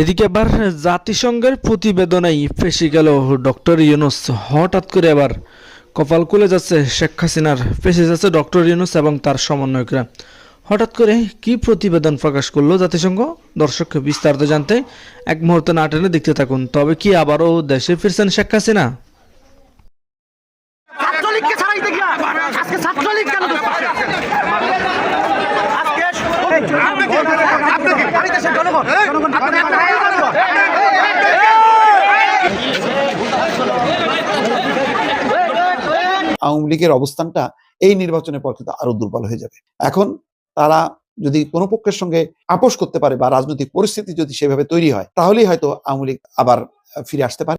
এদিকে আবার জাতিসংঘের প্রতিবেদনেই ফেসে গেল ডক্টর ইউনুস। হঠাৎ করে আবার কপাল খুলে যাচ্ছে শেখ হাসিনার। ফেসে যাচ্ছে ডক্টর ইউনুস এবং তার সমন্বয়করা। হঠাৎ করে কি প্রতিবেদন প্রকাশ করল জাতিসংঘ? দর্শক, বিস্তারিত জানতে এক মুহূর্তে না টেনে দেখতে থাকুন। তবে কি আবারও দেশে ফিরছেন শেখ হাসিনা? ছাড়াইতে গিয়া আজকে ছাত্রলীগ কেন আওয়ামী লীগের অবস্থানটা এই নির্বাচনের পর কিন্তু আরও দুর্বল হয়ে যাবে। এখন তারা যদি কোনো পক্ষের সঙ্গে আপোষ করতে পারে বা রাজনৈতিক পরিস্থিতি যদি সেভাবে তৈরি হয় তাহলেই হয়তো আওয়ামী লীগ আবার ফিরে আসতে পারে।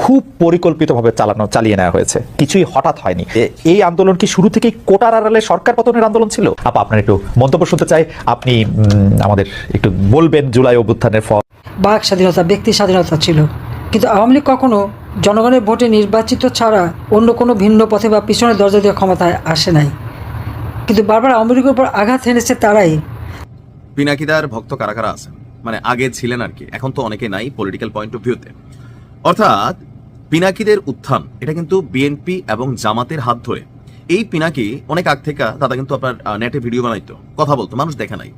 খুব পরিকল্পিতভাবে চালানো চালিয়ে নেওয়া হয়েছে। কিছুই হঠাৎ হয়নি। এই আন্দোলন কি শুরু থেকেই কোটার আড়ালে সরকার পতনের আন্দোলন ছিল? আপা আপনার একটু মন্তব্য শুনতে চাই। আপনি আমাদের একটু বলবেন জুলাই অভ্যুত্থানের ফল। বাক স্বাধীনতা ব্যক্তি স্বাধীনতা ছিল। কিন্তু আওয়ামী লীগ কখনো জনগণের ভোটে নির্বাচিত ছাড়া অন্য কোনো ভিন্ন পথে বা পিছনের দরজা দিয়ে ক্ষমতায় আসে নাই। কিন্তু বারবার আওয়ামী লীগের উপর আঘাত এনেছে তারাই। পিনাকিদার ভক্ত কারা কারা আছেন? মানে আগে ছিলেন আর কি এখন তো অনেকে নাই পলিটিক্যাল পয়েন্ট অফ ভিউতে অর্থাৎ পিনাকিদের উত্থান, এটা কিন্তু বিএনপি এবং জামাতের হাত ধরে। এই পিনাকি অনেক আগ থেকে দাদা কিন্তু আপনার নেটে ভিডিও বানাইতো, কথা বলতো, মানুষ দেখে নাই।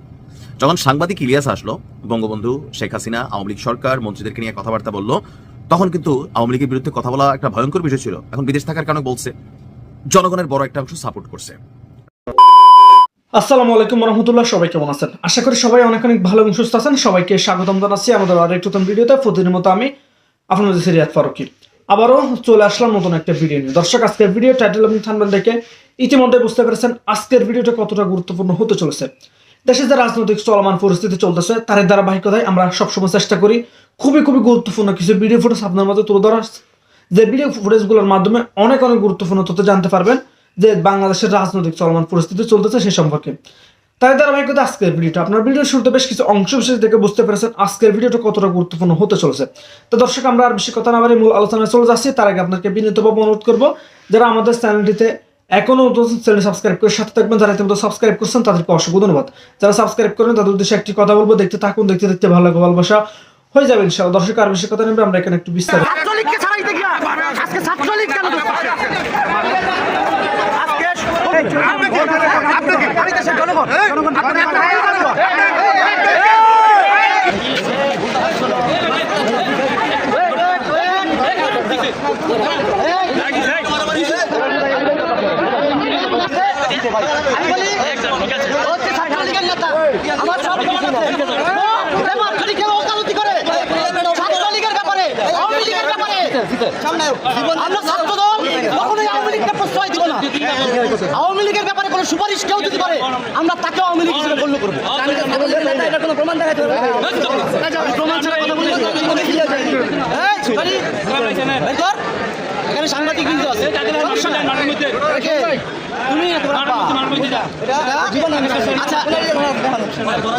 যখন সাংবাদিক ইলিয়াস আসলো, বঙ্গবন্ধু শেখ হাসিনা, আওয়ামী লীগ সরকার, মন্ত্রীদেরকে নিয়ে কথাবার্তা বলল, তখন কিন্তু আওয়ামী লীগের বিরুদ্ধে কথা বলা একটা ভয়ঙ্কর বিষয় ছিল। এখন বিদেশ থাকার কারণে বলছে, জনগণের বড় একটা অংশ সাপোর্ট করছে। আসসালামু আলাইকুম রহমতুল্লাহ সবাই কেমন আছেন? আশা করি সবাই অনেক অনেক ভালো এবং সুস্থ আছেন। সবাইকে স্বাগতম জানাচ্ছি আমাদের আরেকটু নতুন ভিডিওতে। প্রতিদিনের মতো আমি আপনাদের সিরিয়াত ফারুকি। আবারও চলে আসলাম নতুন একটা ভিডিও নিয়ে। দর্শক, আজকের ভিডিও টাইটেল এবং থানবেল দেখে ইতিমধ্যে বুঝতে পেরেছেন আজকের ভিডিওটা কতটা গুরুত্বপূর্ণ হতে চলেছে। দেশে যে রাজনৈতিক চলমান পরিস্থিতি চলতেছে তার ধারাবাহিকতায় আমরা সবসময় চেষ্টা করি খুবই খুবই গুরুত্বপূর্ণ কিছু ভিডিও ফুটেজ আপনার মধ্যে তুলে ধরার। যে ভিডিও ফুটেজগুলোর মাধ্যমে অনেক অনেক গুরুত্বপূর্ণ তথ্য জানতে পারবেন যে বাংলাদেশের রাজনৈতিক চলমান পরিস্থিতি চলতেছে সে সম্পর্কে। তাই ধারাবাহিকতা আজকের ভিডিওটা আপনার ভিডিওর শুরুতে বেশ কিছু অংশ বিশেষ দেখে বুঝতে পেরেছেন আজকের ভিডিওটা কতটা গুরুত্বপূর্ণ হতে চলেছে। তো দর্শক, আমরা আর বেশি কথা না বাড়ি মূল আলোচনায় চলে যাচ্ছি। তার আগে আপনাকে বিনীতভাবে অনুরোধ করব, যারা আমাদের চ্যানেলটিতে এখনও নতুন চ্যানেল সাবস্ক্রাইব করে সাথে থাকবেন। যারা ইতিমধ্যে সাবস্ক্রাইব করছেন, তাদেরকে অসংখ্য ধন্যবাদ। যারা সাবস্ক্রাইব করেন তাদের উদ্দেশ্যে একটি কথা বলব, দেখতে থাকুন, দেখতে দেখতে ভালো লাগে ভালোবাসা হয়ে যাবে, ইনশাআল্লাহ। দর্শক, আর বেশি কথা নেবে আমরা এখানে একটু বিস্তারিত জনগণ আমার সব খবর আছে। আমার যদি কেউ ওকালতি করে, ছাত্রলীগের ব্যাপারে, আওয়ামী লীগের আমরা কখনোই আওয়ামী লীগকে প্রশ্রয় দিব না। আওয়ামী লীগের ব্যাপারে কোনো সুপারিশ কেউ যদি করে আমরা তাকে আওয়ামী লীগ হিসেবে গণ্য করব প্রমাণ দেখাতে প্রমাণ ছাড়া কথা বলি এই, sorry। বের কর। এখানে সাংবাদিক কিন্তু আছে তুমি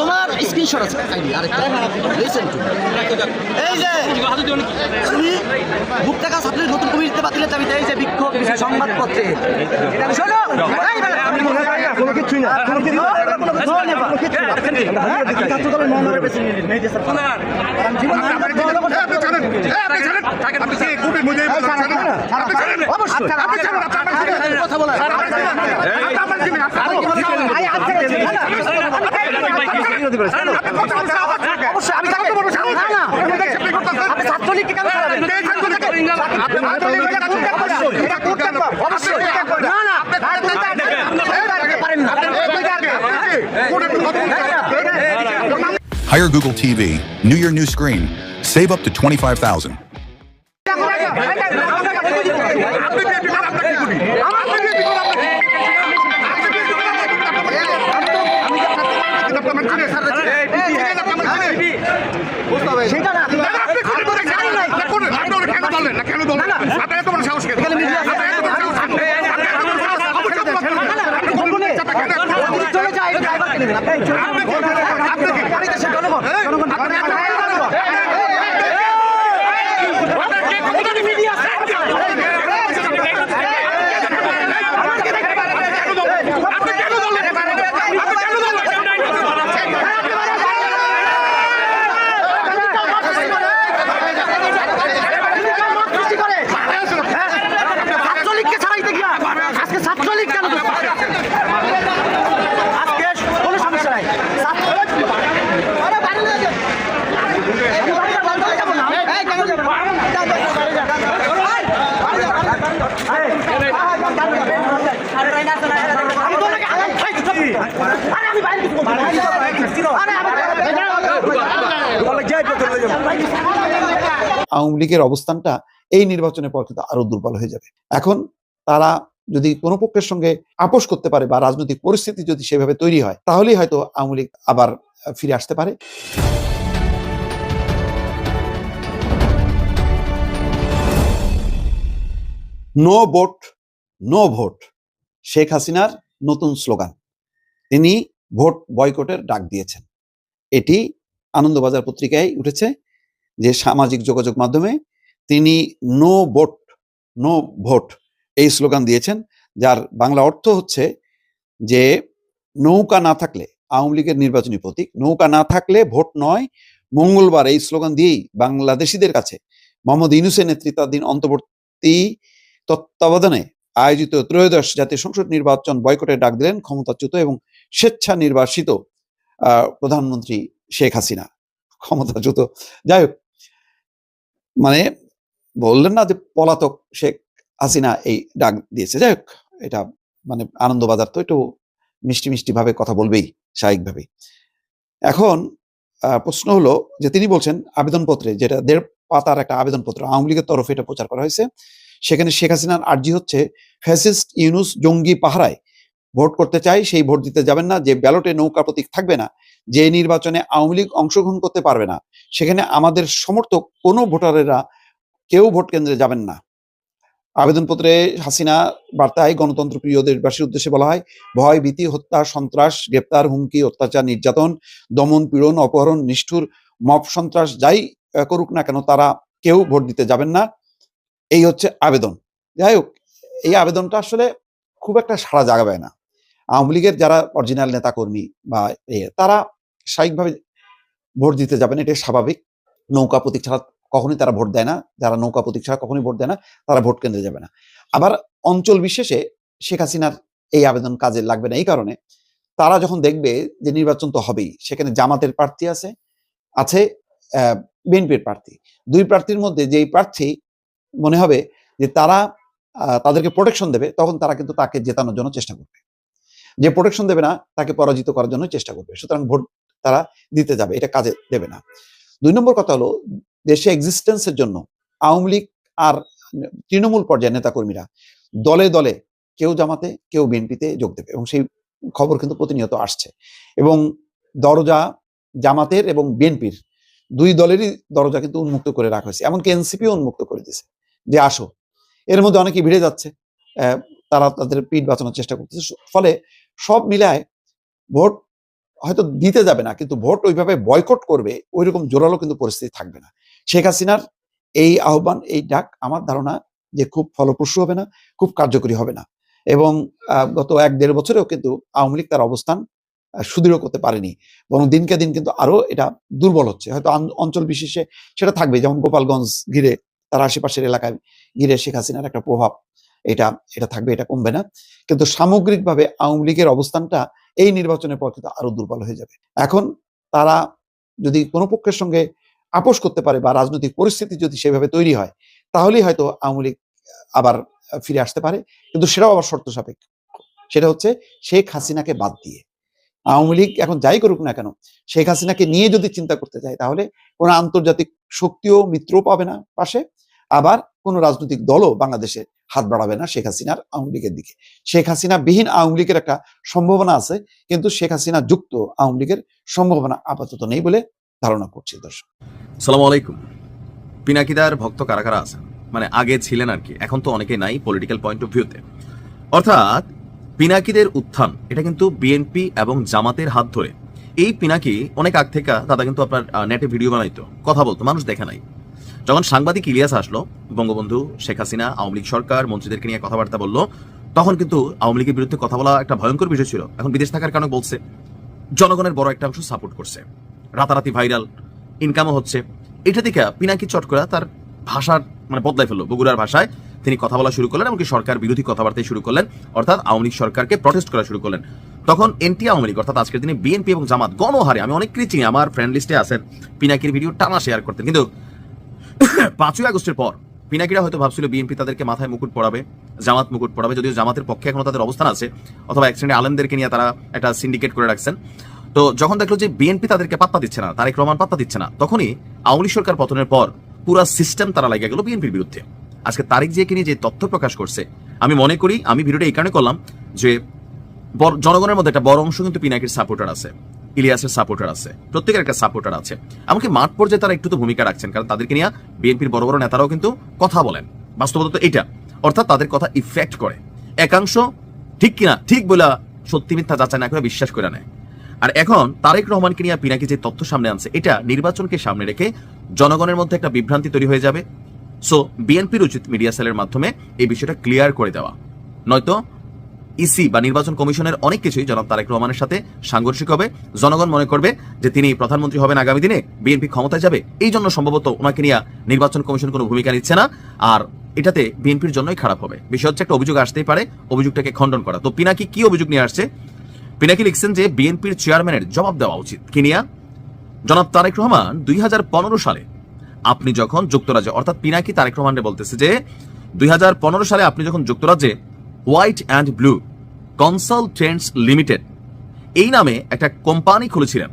তোমার স্ক্রিনশট আছে। আইডি আরেকটা। লিসেন টু এই যে বুক টাকা ছাত্রের নতুন কমিটিতে বাতিলের দাবিতে এই যে বিক্ষোভ সংবাদপত্রে। শোনো এই কোনো কিছুই না। কোনো কিছু আপনি আপনি আপনি আপনি আপনি কথা বলা পারেন না Hire Google TV, new your new screen. Save up to 25,000. সেটা না এখানে মিডিয়া আছে। চলে যায় এটা ড্রাইভারকে নেবেন আপনি চলে যান। আরে আমি বাইরে কিছু বলছি না। আরে আমি আওয়ামী লীগের অবস্থানটা এই নির্বাচনের পর কিন্তু আরও দুর্বল হয়ে যাবে। এখন তারা যদি কোনো পক্ষের সঙ্গে আপোষ করতে পারে বা রাজনৈতিক পরিস্থিতি যদি সেভাবে তৈরি হয়, তাহলেই হয়তো আওয়ামী লীগ আবার ফিরে আসতে পারে। No vote no vote, Sheikh হাসিনার নতুন স্লোগান। তিনি ভোট বয়কটের ডাক দিয়েছেন। এটি আনন্দবাজার পত্রিকায় উঠেছে। যে সামাজিক যোগাযোগ মাধ্যমে তিনি নো ভোট নো ভোট এই স্লোগান দিয়েছেন, যার বাংলা অর্থ হচ্ছে যে নৌকা না থাকলে আওয়ামী লীগের নির্বাচনী প্রতীক, নৌকা না থাকলে ভোট নয়। মঙ্গলবার এই স্লোগান দিয়েই বাংলাদেশিদের কাছে মোহাম্মদ ইউনুসের নেতৃত্বাধীন অন্তর্বর্তী তত্ত্বাবধানে আয়োজিত ত্রয়োদশ জাতীয় সংসদ নির্বাচন বয়কটের ডাক দিলেন ক্ষমতাচ্যুত এবং স্বেচ্ছা নির্বাসিত প্রধানমন্ত্রী শেখ হাসিনা। ক্ষমতাচ্যুত। যাই হোক মানে বললেন না যে পলাতক শেখ হাসিনা এই ডাক দিয়েছে। যাই হোক, এটা মানে আনন্দবাজার তো একটু মিষ্টি মিষ্টি ভাবে কথা বলবেই, স্বাভাবিকভাবেই। এখন প্রশ্ন হলো যে তিনি বলছেন আবেদনপত্রে, যেটা দেড় পাতার একটা আবেদনপত্র, আওয়ামী লীগের তরফে এটা প্রচার করা হয়েছে, সেখানে শেখ হাসিনার আর্জি হচ্ছে ফ্যাসিস্ট ইউনুস জঙ্গি পাহারায় ভোট করতে চাই, সেই ভোট দিতে যাবেন না, যে ব্যালটে নৌকা প্রতীক থাকবে না, যে নির্বাচনে আওয়ামী লীগ অংশগ্রহণ করতে পারবে না, সেখানে আমাদের সমর্থক কোনো ভোটারেরা কেউ ভোট কেন্দ্রে যাবেন না। আবেদনপত্রে হাসিনা বার্তায় গণতন্ত্র প্রিয় দেশবাসীর উদ্দেশ্যে বলা হয়, ভয়, ভীতি, হত্যা, সন্ত্রাস, গ্রেপ্তার, হুমকি, অত্যাচার, নির্যাতন, দমন, পীড়ন, অপহরণ, নিষ্ঠুর, মব সন্ত্রাস যাই করুক না কেন, তারা কেউ ভোট দিতে যাবেন না। এই হচ্ছে আবেদন। যাই হোক, এই আবেদনটা আসলে খুব একটা সাড়া জাগাবে না। আওয়ামী লীগের যারা অরিজিনাল নেতাকর্মী বা তারা স্বাভাবিকভাবে ভোট দিতে যাবেন এটা স্বাভাবিক। নৌকা প্রতীক ছাড়া কখনোই তারা ভোট দেয় না। যারা নৌকা প্রতীক ছাড়া কখনোই ভোট দেয় না, তারা ভোট কেন্দ্রে যাবে না। আবার অঞ্চল বিশেষে শেখ হাসিনার এই আবেদন কাজে লাগবে না, এই কারণে তারা যখন দেখবে যে নির্বাচন তো হবেই, সেখানে জামাতের প্রার্থী আছে আছে বিএনপির প্রার্থী। দুই প্রার্থীর মধ্যে যেই প্রার্থী মনে হবে যে তারা তাদেরকে প্রোটেকশন দেবে, তখন তারা কিন্তু তাকে জেতানোর জন্য চেষ্টা করবে। যে প্রোটেকশন দেবে না, তাকে পরাজিত করার জন্য চেষ্টা করবে। সুতরাং ভোট তারা দিতে যাবে, এটা কাজে দেবে না। দুই নম্বর কথা হলো, দেশে এক্সিস্টেন্সের জন্য আওয়ামী লীগ আর তৃণমূল পর্যায়ের নেতাকর্মীরা দলে দলে কেউ জামাতে, কেউ বিএনপিতে যোগ দেবে এবং সেই খবর কিন্তু প্রতিনিয়ত আসছে। এবং দরজা জামাতের এবং বিএনপির দুই দলেরই দরজা কিন্তু উন্মুক্ত করে রাখা হয়েছে। এমনকি এনসিপিও উন্মুক্ত করে দিয়েছে যে আসো। এর মধ্যে অনেকে ভিড়ে যাচ্ছে তারা তাদের পিঠ বাঁচানোর চেষ্টা করতেছে। ফলে সব মিলায় ভোট হয়তো দিতে যাবে না, কিন্তু ভোট ওইভাবে বয়কট করবে ওই রকম জোরালো কিন্তু পরিস্থিতি থাকবে না। শেখ হাসিনার এই আহ্বান, এই ডাক আমার ধারণা যে খুব ফলপ্রসূ হবে না, খুব কার্যকরী হবে না। এবং গত এক দেড় বছরেও কিন্তু আওয়ামী লীগ তার অবস্থান সুদৃঢ় করতে পারেনি। বরং দিনকে দিন কিন্তু আরও এটা দুর্বল হচ্ছে। হয়তো অঞ্চল বিশেষে সেটা থাকবে, যেমন গোপালগঞ্জ ঘিরে, তার আশেপাশের এলাকায় ঘিরে শেখ হাসিনার একটা প্রভাব এটা এটা থাকবে, এটা কমবে না। কিন্তু সামগ্রিকভাবে আওয়ামী লীগের অবস্থানটা এই নির্বাচনের পর কিন্তু আরও দুর্বল হয়ে যাবে। এখন তারা যদি কোনো পক্ষের সঙ্গে আপোষ করতে পারে বা রাজনৈতিক পরিস্থিতি যদি সেভাবে তৈরি হয়, তাহলেই হয়তো আওয়ামী লীগ আবার ফিরে আসতে পারে। কিন্তু সেটাও আবার শর্ত সাপেক্ষ। সেটা হচ্ছে শেখ হাসিনাকে বাদ দিয়ে। আওয়ামী লীগ এখন যাই করুক না কেন, শেখ হাসিনাকে নিয়ে যদি চিন্তা করতে চায়, তাহলে কোনো আন্তর্জাতিক শক্তিও মিত্রও পাবে না পাশে। আবার কোনো রাজনৈতিক দলও বাংলাদেশে হাত বাড়াবে না শেখ হাসিনার আওয়ামী লীগের দিকে। শেখ হাসিনা বিহীন আওয়ামী লীগের একটা সম্ভাবনা আছে, কিন্তু শেখ হাসিনা যুক্ত আওয়ামী লীগের সম্ভাবনা আপাতত নেই বলে ধারণা করছি দর্শক। সালাম আলাইকুম। পিনাকিদার ভক্ত কারা কারা আছেন? মানে আগে ছিলেন আর কি, এখন তো অনেকে নাই পলিটিক্যাল পয়েন্ট অফ ভিউতে অর্থাৎ পিনাকিদের উত্থান, এটা কিন্তু বিএনপি এবং জামাতের হাত ধরে। এই পিনাকি অনেক আগ থেকে, দাদা কিন্তু আপনার নেটে ভিডিও বানাইতো, কথা বলতো, মানুষ দেখে নাই। যখন সাংবাদিক ইলিয়াস আসলো, বঙ্গবন্ধু, শেখ হাসিনা, আওয়ামী লীগ সরকার, মন্ত্রীদেরকে নিয়ে কথাবার্তা বলল, তখন কিন্তু আওয়ামী লীগের বিরুদ্ধে কথা বলা একটা ভয়ঙ্কর বিষয় ছিল। এখন বিদেশ থাকার কারণে বলছে, জনগণের বড় একটা অংশ সাপোর্ট করছে। রাতারাতি ভাইরাল ইনকামও হচ্ছে। এটা থেকে পিনাকি চটকরা তার ভাষার মানে বদলাই ফেলল। বগুড়ার ভাষায় তিনি কথা বলা শুরু করলেন এমনকি সরকার বিরোধী কথাবার্তাই শুরু করলেন। অর্থাৎ আওয়ামী লীগ সরকারকে প্রটেস্ট করা শুরু করলেন। তখন এনটি আওয়ামী লীগ, অর্থাৎ আজকের দিনে বিএনপি এবং জামাত গণহারে, আমি অনেক চিনি আমার ফ্রেন্ড লিস্টে আছেন পিনাকির ভিডিও টানা শেয়ার করতেন। কিন্তু পাঁচই আগস্টের পর পিনাকিরা হয়তো ভাবছিল বিএনপি তাদেরকে মাথায় মুকুট পড়াবে জামাত মুকুট পড়াবে যদিও জামাতের পক্ষে এখনও তাদের অবস্থান আছে, অথবা এক শ্রেণির আলেমদেরকে নিয়ে তারা একটা সিন্ডিকেট করে রাখছেন। তো যখন দেখল যে বিএনপি তাদেরকে পাত্তা দিচ্ছে না, তারেক রহমান পাত্তা দিচ্ছে না, তখনই আওয়ামী সরকার পতনের পর পুরা সিস্টেম তারা লাগিয়ে গেল বিএনপির বিরুদ্ধে। আজকে তারিক জিয়াকে নিয়ে যে তথ্য প্রকাশ করছে, আমি মনে করি, আমি ভিডিওটা এই কারণে করলাম যে জনগণের মধ্যে একটা বড় অংশ কিন্তু পিনাকির সাপোর্টার আছে। ইলিয়াসের সাপোর্টার আছে, প্রত্যেকের একটা সাপোর্টার আছে। এমনকি মাঠ পর্যায়ে তারা একটু তো ভূমিকা রাখছেন, কারণ তাদেরকে নিয়ে বিএনপির বড় বড় নেতারাও কিন্তু কথা বলেন। বাস্তবতা তো এটা অর্থাৎ তাদের কথা ইফেক্ট করে। একাংশ ঠিক কিনা, ঠিক বলে সত্যি মিথ্যা যাচাই না করে বিশ্বাস করে নেয়। আর এখন তারেক রহমানকে নিয়ে পিনাকি যে তথ্য সামনে আনছে, এটা নির্বাচনকে সামনে রেখে জনগণের মধ্যে একটা বিভ্রান্তি তৈরি হয়ে যাবে। সো বিএনপির উচিত মিডিয়া সেলের মাধ্যমে এই বিষয়টা ক্লিয়ার করে দেওয়া। নয়তো ইসি বা নির্বাচন কমিশনের অনেক কিছুই জনাব তারেক রহমানের সাথে সাংঘর্ষিক হবে। জনগণ মনে করবে যে তিনি প্রধানমন্ত্রী হবেন আগামী দিনে, বিএনপি ক্ষমতায় যাবে। এই জন্য সম্ভবত ওনাকে নিয়ে নির্বাচন কমিশন কোনো ভূমিকা নিচ্ছে না। আর এটাতে বিএনপির জন্যই খারাপ হবে। বিষয় হচ্ছে একটা অভিযোগ আসতেই পারে, অভিযোগটাকে খণ্ডন করা। তো পিনাকি কি অভিযোগ নিয়ে আসছে? পিনাকি লিখছেন যে বিএনপির চেয়ারম্যানের জবাব দেওয়া উচিত। কি নিয়া? জনাব তারেক রহমান দুই হাজার পনেরো সালে আপনি যখন যুক্তরাজ্যে অর্থাৎ পিনাকি তারেক রহমানরে বলতেছে যে, দুই হাজার পনেরো সালে আপনি যখন যুক্তরাজ্যে white and blue consultants limited. এই নামে একটা কোম্পানি খুলেছিলেন।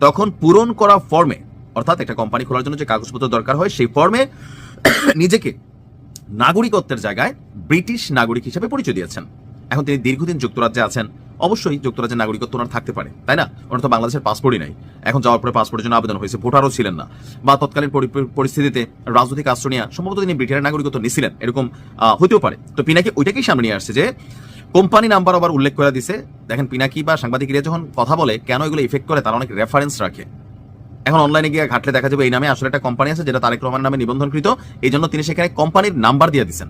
তখন পূরণ করা ফর্মে, অর্থাৎ একটা কোম্পানি খোলার জন্য যে কাগজপত্র দরকার হয়, সেই ফর্মে নিজেকে নাগরিকত্বের জায়গায় ব্রিটিশ নাগরিক হিসেবে পরিচয় দিয়েছেন। এখন তিনি দীর্ঘদিন যুক্তরাজ্যে আছেন। অবশ্যই যুক্তরাজ্যের নাগরিকত্ব ওনার থাকতে পারে, তাই না? ওনার তো বাংলাদেশের পাসপোর্টই নাই। এখন যাওয়ার পরে পাসপোর্টের জন্য আবেদন হয়েছে, ভোটারও ছিলেন না। বা তৎকালীন পরিস্থিতিতে রাজনৈতিক আশ্রয় নেওয়া সম্ভবত তিনি ব্রিটেনের নাগরিকত্ব নিছিলেন এরকম হতেও পারে। তো পিনাকি ওইটাকেই সামনে নিয়ে আসছে যে, কোম্পানি নাম্বার আবার উল্লেখ করে দিছে, দেখেন পিনাকি বা সাংবাদিকরা যখন কথা বলে, কেন এগুলো ইফেক্ট করে, তারা অনেক রেফারেন্স রাখে। এখন অনলাইনে গিয়ে ঘাটলে দেখা যাবে এই নামে আসলে একটা কোম্পানি আছে, যেটা তারেক রহমান নামে নিবন্ধনকৃত এই জন্য তিনি সেখানে কোম্পানির নাম্বার দিয়ে দিচ্ছেন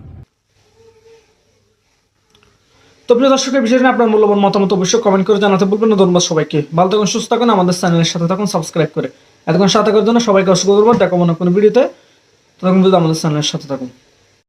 তো প্রিয় দর্শকের বিষয় আপনার মূল্যবান মতামত অবশ্যই কমেন্ট করে জানাতে বলবেন না। ধন্যবাদ সবাইকে। ভালো থাকুন, সুস্থ থাকুন, আমাদের চ্যানেলের সাথে থাকুন সাবস্ক্রাইব করে। এতক্ষণ সাথে থাকার জন্য সবাইকে অসুখ করব দেখো মনে কোনো ভিডিওতে। তখন আমাদের চ্যানেলের সাথে থাকুন।